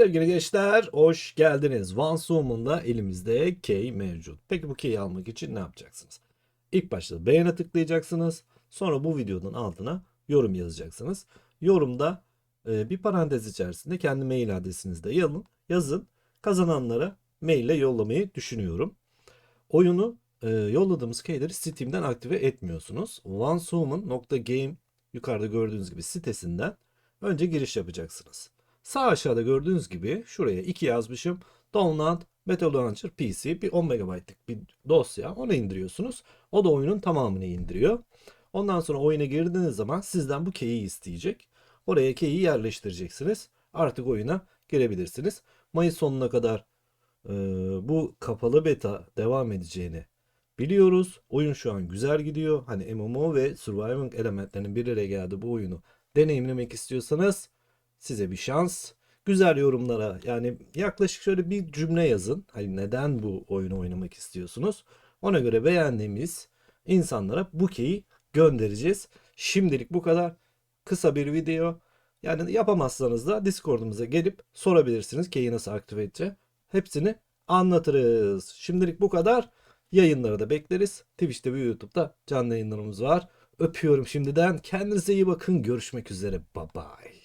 Sevgili gençler, hoş geldiniz. OneSummon'da elimizde key mevcut. Peki bu key'i almak için ne yapacaksınız? İlk başta beğene tıklayacaksınız. Sonra bu videonun altına yorum yazacaksınız. Yorumda e, bir parantez içerisinde kendi mail adresinizi de yazın. yazın. Kazananlara maille yollamayı düşünüyorum. Oyunu e, yolladığımız keyleri Steam'den aktive etmiyorsunuz. OneSummon.game yukarıda gördüğünüz gibi sitesinden önce giriş yapacaksınız. Sağ aşağıda gördüğünüz gibi şuraya 2 yazmışım. Download Battle Launcher PC bir 10 MB'lık bir dosya. Onu indiriyorsunuz. O da oyunun tamamını indiriyor. Ondan sonra oyuna girdiğiniz zaman sizden bu key'i isteyecek. Oraya key'i yerleştireceksiniz. Artık oyuna girebilirsiniz. Mayıs sonuna kadar e, bu kapalı beta devam edeceğini biliyoruz. Oyun şu an güzel gidiyor. Hani MMO ve surviving elementlerinin bir araya geldiği bu oyunu deneyimlemek istiyorsanız size bir şans. Güzel yorumlara yani yaklaşık şöyle bir cümle yazın. Hani neden bu oyunu oynamak istiyorsunuz? Ona göre beğendiğimiz insanlara bu key'i göndereceğiz. Şimdilik bu kadar. Kısa bir video. Yani yapamazsanız da Discord'umuza gelip sorabilirsiniz key'i nasıl aktive edeceğim. Hepsini anlatırız. Şimdilik bu kadar. Yayınları da bekleriz. Twitch'te ve YouTube'da canlı yayınlarımız var. Öpüyorum şimdiden. Kendinize iyi bakın. Görüşmek üzere. Bye bye.